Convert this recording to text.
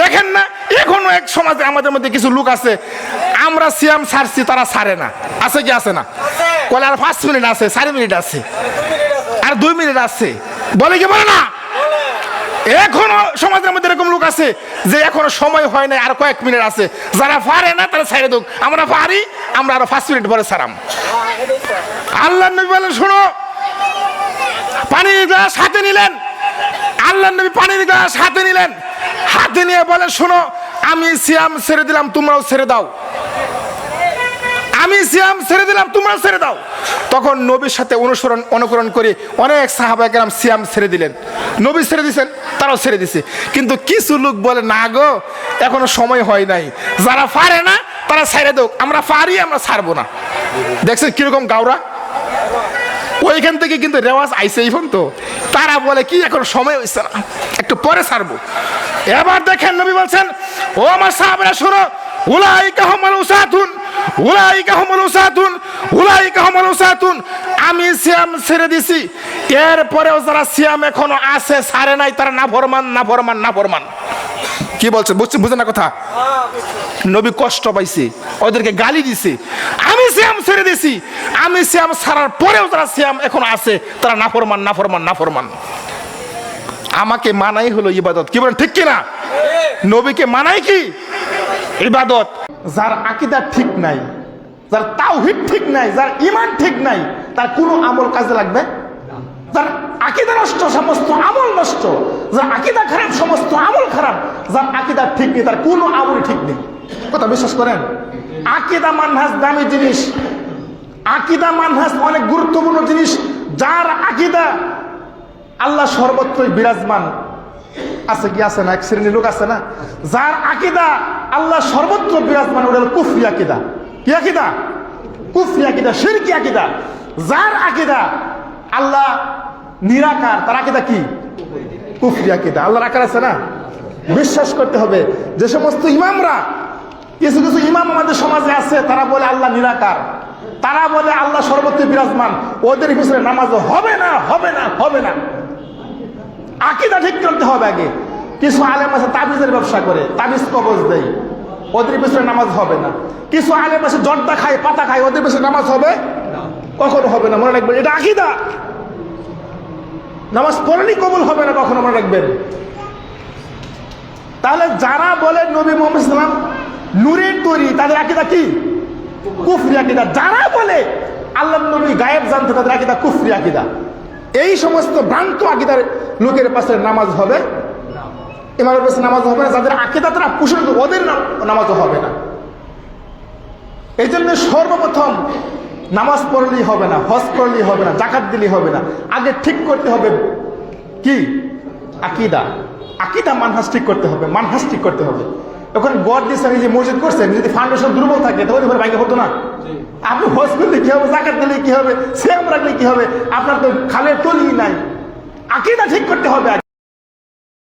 দেখেন না এখনও এক সমাজে আমাদের মধ্যে কিছু লোক আছে আমরা সিয়াম সারছি তারা সারে না। আছে কি আছে না? কলে আর পাঁচ মিনিট আছে চার মিনিট আছে। আর দুই মিনিট আছে। বলে কি বলে না? এখনও সমাজের মধ্যে এরকম লোক আছে যে এখনও সময় হয় না আর কয়েক মিনিট আছে। যারা পারে না তারা ছেড়ে দুক। আমরা পারি আমরা আরও পাঁচ মিনিট পরে সারাম। আল্লাহ নবী বলেন শোনো পানির গ্লাস হাতে নিলেন। আল্লাহ নবী পানির গ্লাস হাতে নিলেন। হাতে নিয়ে বলে, শোনো, আমি সিয়াম ছেড়ে দিলাম, তোমরাও ছেড়ে দাও। আমি সিয়াম ছেড়ে দিলাম, তোমরাও ছেড়ে দাও। তখন নবীর সাথে অনুসরণ, অনুকরণ করে অনেক সাহাবাহাম সিয়াম ছেড়ে দিলেন। নবী ছেড়ে দিয়েছেন তারাও ছেড়ে দিছে। কিন্তু কিছু লোক বলে, না গো, এখনও সময় হয় নাই। যারা পারে না, তারা ছেড়ে দেও আমরা পারি, আমরা ছাড়বো না। দেখছেন কীরকম গাওরা? ওইখান থেকে কিন্তু রেওয়াজ আইসে এই তো। তারা বলে, কি, এখন সময় হয়েছে না? একটু পরে ছাড়বো। এবার দেখেন নবী বলছেন, ও আমার সাহাবেরা, শোনো উলাই কাহমাল উসাতুন উলাই কাহমাল উসাতুন উলাই কাহমাল উসাতুন। আমি সিয়াম ছেড়ে দিছি। এরপরেও যারা সিয়াম এখনও আছে ছাড়ে নাই, তারা না ফরমান না ফরমান না ফরমান কি বলছে বুঝছে বুঝে না কথা? নবী কষ্ট পাইছে, ওদেরকে গালি দিছে। আমি শ্যাম ছেড়ে দিছি। আমি শ্যাম ছাড়ার পরেও যারা শ্যাম এখন আছে, তারা না বর্মান না নাফরমান নাফরমান নাফরমান। আমাকে মানাই হলো ইবাদত। কি বলেন, ঠিক কিনা? নবীকে মানাই কি? ইবাদত। যার আকিদা ঠিক নাই, যার তাওহিদ ঠিক নাই, যার ইমান ঠিক নাই, তার কোনো আমল কাজে লাগবে? যার আকিদা নষ্ট, সমস্ত আমল নষ্ট, যার আকিদা খারাপ, সমস্ত আমল খারাপ, যার আকিদা ঠিক নেই, তার কোনো আমল ঠিক নেই। কথা বিশ্বাস করেন? আকিদা মানহাজ দামি জিনিস। আকিদা মানহাজ অনেক গুরুত্বপূর্ণ জিনিস। যার আকিদা আল্লাহ সর্বত্রই বিরাজমান। আছে কি, আছে না? এক শ্রেণির লোক আছে না? যার আকিদা আল্লাহ সর্বত্র বিরাজমান, ওটা কুফরি আকিদা। কি আকিদা? কুফরি আকিদা শিরকি আকিদা। যার আকিদা আল্লাহ নিরাকার, তার আকিদা কি? কুফরি আকিদা। আল্লাহর আকার আছে না? বিশ্বাস করতে হবে। যে সমস্ত ইমামরা, কিছু কিছু ইমাম আমাদের সমাজে আছে, তারা বলে আল্লাহ নিরাকার। তারা বলে আল্লাহ সর্বত্র বিরাজমান। ওদের পিছনে নামাজ হবে না হবে না হবে না। আকিদা ঠিক করতে হবে আগে। কিছু আলেম আছে, তাবিজের ব্যবসা করে, তাবিজ কবজ দেয়। ওদের পিছনে নামাজ হবে না। কিছু আলেম আছে, জর্দা খায়, পাতা খায়, ওদের পিছনে নামাজ হবে কখনো হবে না, মনে রাখবেন, এটা আকিদা। নামাজ পড়লেই কবুল হবে না, কখনো মনে রাখবেন। তাহলে যারা বলে নবী মোহাম্মদ ইসলাম নূরের তৈরি, তাদের আকিদা কি? কুফরি আকিদা। যারা বলে আল্লাহ নবী গায়েব জানতে, তাদের আকিদা কুফরি আকিদা। এই সমস্ত ভ্রান্ত আকিদার লোকের পাশে নামাজ হবে? ইমামের পাশে নামাজ হবে না, যাদের আকিদা তারা পোষণ ওদের নাম- নামাজও হবে না। এই জন্য সর্বপ্রথম নামাজ পড়লেই হবে না, হজ করলেই হবে না জাকাত দিলেই হবে না। আগে ঠিক করতে হবে কি? আকিদা। আকিদা মানহাস ঠিক করতে হবে মানহাস ঠিক করতে হবে। এখন গড দিস এই যে মসজিদ করছেন যদি ফাউন্ডেশন দুর্বল থাকে তাহলে ঘরে ভাঙে হতো না। আপনি হজ করলে কি হবে জাকাত দিলে কি হবে সেম রাখলে কি হবে? আপনার তো খালের তলি নাই। আকিদা ঠিক করতে হবে।